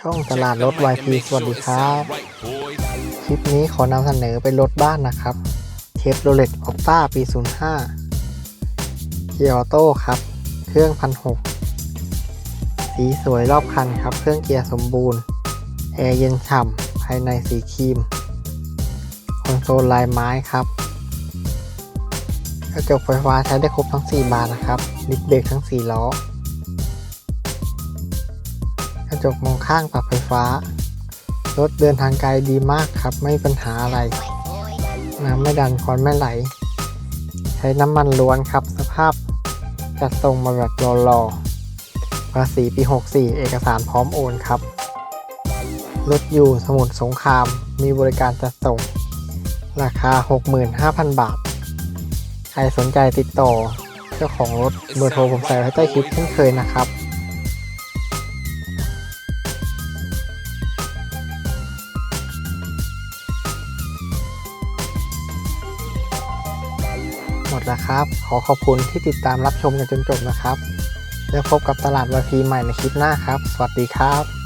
ช่องตลาดรถ YP สวัสดีครับ คลิปนี้ขอนำเสนอเป็นรถบ้านนะครับเชฟโรเลตออ t ต้าปี 05เกียร์ออโต้ครับ เครื่องพันหกสีสวยรอบคันครับ เครื่องเกียร์สมบูรณ์ แอร์เย็นฉ่ำ ภายในสีครีม คอนโซลลายไม้ครับกระจกไฟฟ้าใช้ได้ครบทั้ง 4 บานนะครับดิสเบรกทั้ง 4 ล้อก ระจกมองข้างปรับไฟฟ้า รถเดินทางไกลดีมากครับ ไม่มีปัญหาอะไร น้ำไม่ดันควันไม่ไหล ใช้น้ำมันล้วนครับ สภาพจัดส่งมาแบบรอๆภาษีปี 64 เอกสารพร้อมโอนครับ รถอยู่สมุทรสงคราม มีบริการจัดส่ง ราคา 65,000 บาท ใครสนใจติดต่อ เจ้าของรถเบอร์โทรผมใส่ไว้ใต้คลิปเช่นเคยนะครับ มดนะครับ ขอขอบคุณที่ติดตามรับชมกันจนจบนะครับ แล้วพบกับตลาดวาพีใหม่ในคลิปหน้าครับ สวัสดีครับ